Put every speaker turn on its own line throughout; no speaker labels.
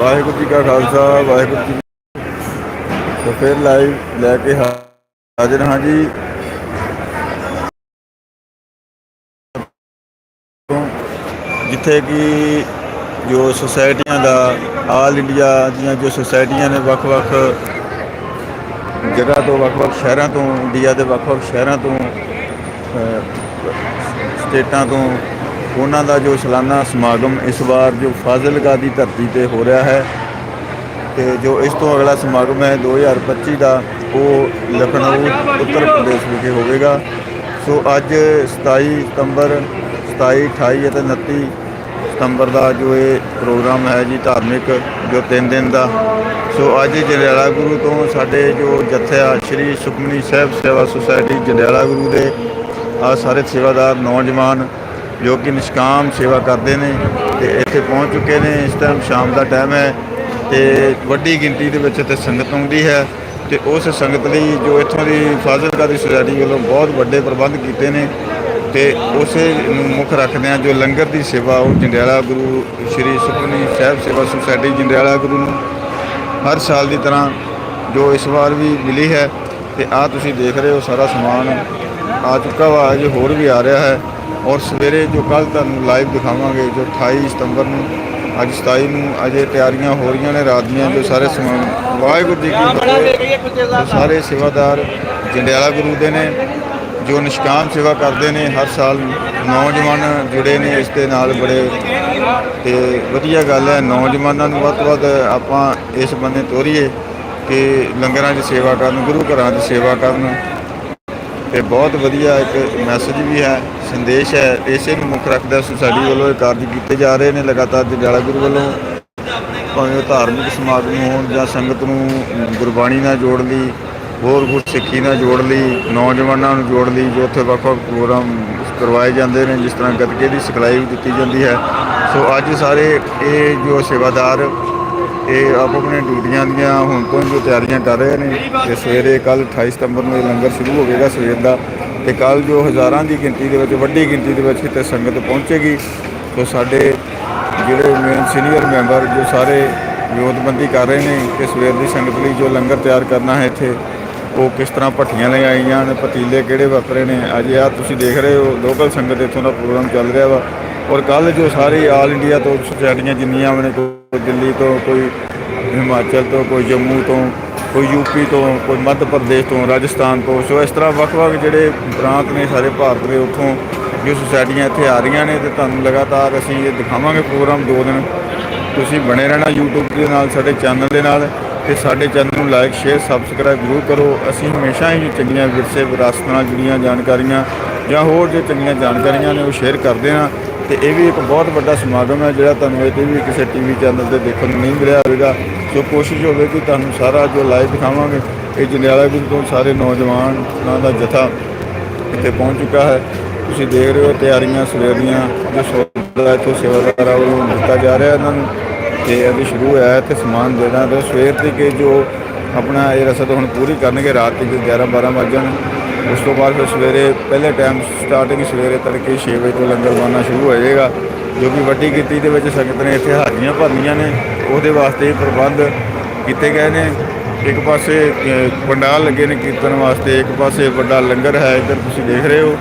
ਵਾਹਿਗੁਰੂ ਜੀ ਕਾ ਖਾਲਸਾ, ਵਾਹਿਗੁਰੂ ਜੀ ਸੋ ਫਿਰ ਲਾਈਵ ਲੈ ਕੇ ਹਾ- ਹਾਜ਼ਰ ਹਾਂ ਜੀ। ਜਿੱਥੇ ਕਿ ਜੋ ਸੁਸਾਇਟੀਆਂ ਦਾ ਆਲ ਇੰਡੀਆ ਦੀਆਂ ਜੋ ਸੁਸਾਇਟੀਆਂ ਨੇ ਵੱਖ-ਵੱਖ ਜਗ੍ਹਾ ਤੋਂ, ਵੱਖ-ਵੱਖ ਸ਼ਹਿਰਾਂ ਤੋਂ ਇੰਡੀਆ ਦੇ ਵੱਖ-ਵੱਖ ਸ਼ਹਿਰਾਂ ਤੋਂ ਸਟੇਟਾਂ ਤੋਂ ਉਹਨਾਂ ਦਾ ਜੋ ਸਾਲਾਨਾ ਸਮਾਗਮ ਇਸ ਵਾਰ ਜੋ ਫਾਜ਼ਿਲਕਾ ਦੀ ਧਰਤੀ ਤੇ ਹੋ ਰਿਹਾ ਹੈ ਤੇ ਜੋ ਇਸ ਤੋਂ ਅਗਲਾ ਸਮਾਗਮ ਹੈ 2025 ਦਾ, ਉਹ ਲਖਨਊ, ਉੱਤਰ ਪ੍ਰਦੇਸ਼ ਵਿਖੇ ਹੋਵੇਗਾ। ਸੋ ਅੱਜ 27 ਸਤੰਬਰ 27 28 ਅਤੇ 29 ਸਤੰਬਰ ਦਾ ਜੋ ਇਹ ਪ੍ਰੋਗਰਾਮ ਹੈ ਜੀ ਧਾਰਮਿਕ, ਜੋ 3 ਦਿਨ ਦਾ। ਸੋ ਅੱਜ ਜੰਡਿਆਲਾ ਗੁਰੂ ਤੋਂ ਸਾਡੇ ਜੋ ਜਥਾ ਸ਼੍ਰੀ ਸੁਖਮਨੀ ਸਾਹਿਬ ਸੇਵਾ ਸੁਸਾਇਟੀ ਜੰਡਿਆਲਾ ਗੁਰੂ ਦੇ, ਆ ਸਾਰੇ ਸੇਵਾਦਾਰ, ਨੌਜਵਾਨ ਜੋ ਕਿ ਨਿਸ਼ਕਾਮ ਸੇਵਾ ਕਰਦੇ ਨੇ ਤੇ ਇੱਥੇ ਪਹੁੰਚ ਚੁੱਕੇ ਨੇ। ਇਸ ਟਾਈਮ ਸ਼ਾਮ ਦਾ ਟਾਈਮ ਹੈ ਤੇ ਵੱਡੀ ਗਿਣਤੀ ਦੇ ਵਿੱਚ ਇੱਥੇ ਸੰਗਤ ਆਉਂਦੀ ਹੈ ਤੇ ਉਸ ਸੰਗਤ ਲਈ ਜੋ ਇੱਥੋਂ ਦੀ ਫਾਜ਼ਿਲਕਾ ਦੀ ਸੁਸਾਇਟੀ ਵੱਲੋਂ ਬਹੁਤ ਵੱਡੇ ਪ੍ਰਬੰਧ ਕੀਤੇ ਨੇ ਤੇ ਉਸੇ ਨੂੰ ਮੁੱਖ ਰੱਖਦਿਆਂ ਜੋ ਲੰਗਰ ਦੀ ਸੇਵਾ, ਉਹ ਜੰਡਿਆਲਾ ਗੁਰੂ ਸ਼੍ਰੀ ਸੁਖਮਨੀ ਸਾਹਿਬ ਸੇਵਾ ਸੁਸਾਇਟੀ ਜੰਡਿਆਲਾ ਗੁਰੂ ਨੂੰ ਹਰ ਸਾਲ ਦੀ ਤਰ੍ਹਾਂ ਜੋ ਇਸ ਵਾਰ ਵੀ ਮਿਲੀ ਹੈ ਤੇ ਆ ਤੁਸੀਂ ਦੇਖ ਰਹੇ ਹੋ ਸਾਰਾ ਸਮਾਨ। ਆ ਚੁੱਕਾ ਵਾ, ਅਜੇ ਹੋਰ ਵੀ ਆ ਰਿਹਾ ਹੈ। ਔਰ ਸਵੇਰੇ ਜੋ ਕੱਲ ਤੁਹਾਨੂੰ ਲਾਈਵ ਦਿਖਾਵਾਂਗੇ ਜੋ 28 ਸਤੰਬਰ ਨੂੰ ਅੱਜ 27 ਨੂੰ ਅਜੇ ਤਿਆਰੀਆਂ ਹੋ ਰਹੀਆਂ ਨੇ ਰਾਤ ਦੀਆਂ ਜੋ ਸਾਰੇ ਸਮਾਨ ਵਾਹਿਗੁਰੂ ਜੀ ਕੀ ਫਤਿਹ। ਸਾਰੇ ਸੇਵਾਦਾਰ ਜੰਡਿਆਲਾ ਗੁਰੂ ਦੇ ਨੇ ਜੋ ਨਿਸ਼ਕਾਮ ਸੇਵਾ ਕਰਦੇ ਨੇ ਹਰ ਸਾਲ ਨੌਜਵਾਨ ਜੁੜੇ ਨੇ ਇਸ ਦੇ ਨਾਲ ਬੜੇ। ਤੇ ਵਧੀਆ ਗੱਲ ਹੈ ਨੌਜਵਾਨਾਂ ਨੂੰ ਵੱਧ ਵੱਧ ਆਪਾਂ ਇਸ ਬੰਨੇ ਤੋਰੀਏ ਕਿ ਲੰਗਰਾਂ 'ਚ ਸੇਵਾ ਕਰਨ ਗੁਰੂ ਘਰਾਂ 'ਚ ਸੇਵਾ ਕਰਨ। ਤੇ ਬਹੁਤ ਵਧੀਆ ਇੱਕ ਮੈਸੇਜ ਵੀ ਹੈ। ਸੰਦੇਸ਼ ਹੈ, ਇਸੇ ਨੂੰ ਮੁੱਖ ਰੱਖਦਾ ਸੁਸਾਇਟੀ ਵੱਲੋਂ ਇਹ ਕਾਰਜ ਕੀਤੇ ਜਾ ਰਹੇ ਨੇ, ਲਗਾਤਾਰ ਜੰਡਿਆਲਾ ਗੁਰੂ ਵੱਲੋਂ ਭਾਵੇਂ ਉਹ ਧਾਰਮਿਕ ਸਮਾਗਮ ਹੋਣ ਜਾਂ ਸੰਗਤ ਨੂੰ ਗੁਰਬਾਣੀ ਨਾਲ ਜੋੜ ਲਈ, ਹੋਰ ਗੁਰ ਸਿੱਖੀ ਨਾਲ ਜੋੜ ਲਈ, ਨੌਜਵਾਨਾਂ ਨੂੰ ਜੋੜ ਲਈ, ਜੋ ਉੱਥੇ ਵੱਖ ਵੱਖ ਪ੍ਰੋਗਰਾਮ ਕਰਵਾਏ ਜਾਂਦੇ ਨੇ, ਜਿਸ ਤਰ੍ਹਾਂ ਗੱਤਕੇ ਦੀ ਸਿਖਲਾਈ ਵੀ ਦਿੱਤੀ ਜਾਂਦੀ ਹੈ। ਸੋ ਅੱਜ ਸਾਰੇ ਇਹ ਜੋ ਸੇਵਾਦਾਰ, ਇਹ ਆਪ ਆਪਣੇ ਡਿਊਟੀਆਂ ਦੀਆਂ ਹੁਣ ਤੋਂ ਜੋ ਤਿਆਰੀਆਂ ਕਰ ਰਹੇ ਨੇ, ਤੇ ਸਵੇਰੇ ਕੱਲ 28 ਸਤੰਬਰ ਨੂੰ ਇਹ ਲੰਗਰ ਸ਼ੁਰੂ ਹੋਵੇਗਾ, ਸਵੇਰ ਦਾ। ਤੇ ਕੱਲ ਜੋ ਹਜ਼ਾਰਾਂ ਦੀ ਗਿਣਤੀ ਦੇ ਵਿੱਚ, ਵੱਡੀ ਗਿਣਤੀ ਦੇ ਵਿੱਚ ਕਿਤੇ ਸੰਗਤ ਪਹੁੰਚੇਗੀ ਸੋ ਸਾਡੇ ਜਿਹੜੇ ਮੇਨ ਸੀਨੀਅਰ ਮੈਂਬਰ ਜੋ ਸਾਰੇ ਵਿਉਂਤਬੰਦੀ ਕਰ ਰਹੇ ਨੇ ਕਿ ਸਵੇਰ ਦੀ ਸੰਗਤ ਲਈ ਜੋ ਲੰਗਰ ਤਿਆਰ ਕਰਨਾ ਹੈ ਇੱਥੇ, ਉਹ ਕਿਸ ਤਰ੍ਹਾਂ ਭੱਠੀਆਂ ਲਗਾਈਆਂ ਨੇ, ਪਤੀਲੇ ਕਿਹੜੇ ਵਾਪਰੇ ਨੇ, ਅੱਜ ਆ ਤੁਸੀਂ ਦੇਖ ਰਹੇ ਹੋ, ਲੋਕਲ ਸੰਗਤ ਇੱਥੋਂ ਦਾ ਪ੍ਰੋਗਰਾਮ ਚੱਲ ਰਿਹਾ ਵਾ, ਔਰ ਕੱਲ ਜੋ ਸਾਰੇ ਆਲ ਇੰਡੀਆ ਤੋਂ ਸੁਸਾਇਟੀਆਂ ਜਿੰਨੀਆਂ ਵੀ ਨੇ, ਕੋਈ ਦਿੱਲੀ ਤੋਂ, ਕੋਈ ਹਿਮਾਚਲ ਤੋਂ, ਕੋਈ ਜੰਮੂ ਤੋਂ ਕੋਈ ਯੂਪੀ ਤੋਂ, ਕੋਈ ਮੱਧ ਪ੍ਰਦੇਸ਼ ਤੋਂ, ਰਾਜਸਥਾਨ ਤੋਂ। ਸੋ ਇਸ ਤਰ੍ਹਾਂ ਵੱਖ-ਵੱਖ ਜਿਹੜੇ ਪ੍ਰਾਂਤ ਨੇ ਸਾਰੇ ਭਾਰਤ ਦੇ, ਉੱਥੋਂ ਜੋ ਸੁਸਾਇਟੀਆਂ ਇੱਥੇ ਆ ਰਹੀਆਂ ਨੇ, ਤੇ ਤੁਹਾਨੂੰ ਲਗਾਤਾਰ ਅਸੀਂ ਇਹ ਦਿਖਾਵਾਂਗੇ ਪ੍ਰੋਗਰਾਮ ਦੋ ਦਿਨ। ਤੁਸੀਂ ਬਣੇ ਰਹਿਣਾ YouTube ਦੇ ਨਾਲ, ਸਾਡੇ ਚੈਨਲ ਦੇ ਨਾਲ, ਤੇ ਸਾਡੇ ਚੈਨਲ ਨੂੰ ਲਾਈਕ ਸ਼ੇਅਰ ਸਬਸਕ੍ਰਾਈਬ ਜ਼ਰੂਰ ਕਰੋ। ਅਸੀਂ ਹਮੇਸ਼ਾ ਹੀ ਚੰਗੀਆਂ ਵਿਰਸੇ, ਵਿਰਾਸਤ ਨਾਲ ਜੁੜੀਆਂ ਜਾਣਕਾਰੀਆਂ ਜਾਂ ਹੋਰ ਜੋ ਚੰਗੀਆਂ ਜਾਣਕਾਰੀਆਂ ਨੇ ਉਹ ਸ਼ੇਅਰ ਕਰਦੇ ਹਾਂ। ਤੇ ਇਹ ਵੀ ਇੱਕ ਬਹੁਤ ਵੱਡਾ ਸਮਾਗਮ ਹੈ, ਜਿਹੜਾ ਤੁਹਾਨੂੰ ਇਹ ਵੀ ਕਿਸੇ ਟੀਵੀ ਚੈਨਲ ਤੇ ਦੇਖਣ ਨੂੰ ਨਹੀਂ ਮਿਲਿਆ ਹੋਵੇਗਾ। ਜੋ ਕੋਸ਼ਿਸ਼ ਹੋਵੇ ਕਿ ਤੁਹਾਨੂੰ ਸਾਰਾ ਜੋ ਲਾਈਵ ਦਿਖਾਵਾਂਗੇ, ਇਹ ਜੰਡਿਆਲਾ ਗੁਰੂ ਤੋਂ ਸਾਰੇ ਨੌਜਵਾਨਾਂ ਦਾ ਜਥਾ ਇੱਥੇ ਪਹੁੰਚ ਚੁੱਕਾ ਹੈ। ਤੁਸੀਂ ਦੇਖ ਰਹੇ ਹੋ ਤਿਆਰੀਆਂ ਸਵੇਰ ਦੀਆਂ, ਜੋ ਸੋਦਾ ਇੱਥੋਂ ਸੇਵਾਦਾਰਾਂ ਵੱਲੋਂ ਦਿੱਤਾ ਜਾ ਰਿਹਾ ਇਹਨਾਂ ਨੂੰ। ਤੇ ਅਭੀ ਸ਼ੁਰੂ ਹੋਇਆ ਹੈ ਤੇ ਸਮਾਨ ਦੇਣਾ ਤੇ ਸਵੇਰ ਦੀ ਇਹ ਜੋ ਆਪਣਾ ਇਹ ਰਸਦ ਹੁਣ ਪੂਰੀ ਕਰਨਗੇ, ਰਾਤ ਤੱਕ 11 12 ਵਜਣ। ਉਸ ਤੋਂ ਬਾਅਦ ਫਿਰ ਸਵੇਰੇ ਪਹਿਲੇ ਟਾਈਮ ਸਟਾਰਟਿੰਗ ਸਵੇਰੇ ਤੜਕੇ 6 ਵਜੇ ਤੋਂ ਲੰਗਰ ਬਣਨਾ ਸ਼ੁਰੂ ਹੋ ਜਾਏਗਾ। ਜੋ ਕਿ ਵੱਡੀ ਗਿਣਤੀ ਦੇ ਵਿੱਚ ਸੰਗਤ ਨੇ ਇੱਥੇ ਹਾਜ਼ਰੀਆਂ ਭਰਨੀਆਂ ਨੇ। ਉਹਦੇ ਵਾਸਤੇ ਇਹ ਪ੍ਰਬੰਧ ਕੀਤੇ ਗਏ ਨੇ। ਇੱਕ ਪਾਸੇ ਪੰਡਾਲ ਲੱਗੇ ਨੇ ਕੀਰਤਨ ਵਾਸਤੇ, ਇੱਕ ਪਾਸੇ ਵੱਡਾ ਲੰਗਰ ਹੈ। ਇੱਧਰ ਤੁਸੀਂ ਦੇਖ ਰਹੇ ਹੋ।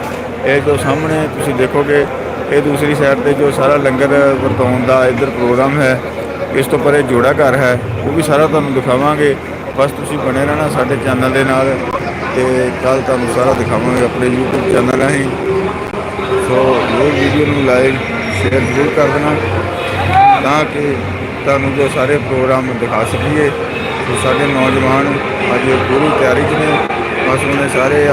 ਇਹ ਜੋ ਸਾਹਮਣੇ ਤੁਸੀਂ ਦੇਖੋਗੇ, ਇਹ ਦੂਸਰੀ ਸਾਈਡ ਤੇ ਜੋ ਸਾਰਾ ਲੰਗਰ ਵਰਤਾਉਣ ਦਾ ਇੱਧਰ ਪ੍ਰੋਗਰਾਮ ਹੈ, ਇਸ ਤੋਂ ਪਰੇ ਜੋੜਾ ਘਰ ਹੈ। ਉਹ ਵੀ ਸਾਰਾ ਤੁਹਾਨੂੰ ਦਿਖਾਵਾਂਗੇ। ਬਸ ਤੁਸੀਂ ਬਣੇ ਰਹਿਣਾ ਸਾਡੇ ਚੈਨਲ ਦੇ ਨਾਲ ਤੇ ਕੱਲ ਤੁਹਾਨੂੰ ਸਾਰਾ ਦਿਖਾਵਾਂਗੇ ਆਪਣੇ YouTube ਚੈਨਲ ਰਾਹੀਂ। ਸੋ ਇਹ ਵੀਡੀਓ ਨੂੰ ਲਾਈਕ ਸ਼ੇਅਰ ਜ਼ਰੂਰ ਕਰ ਦੇਣਾ ਤਾਂ ਕਿ ਤੁਹਾਨੂੰ ਜੋ ਸਾਰੇ ਪ੍ਰੋਗਰਾਮ ਦਿਖਾ ਸਕੀਏ। ਸੋ ਸਾਡੇ ਨੌਜਵਾਨ ਅੱਜ ਪੂਰੀ ਤਿਆਰੀ 'ਚ ਨੇ। ਬਸ ਉਹਨੇ ਸਾਰੇ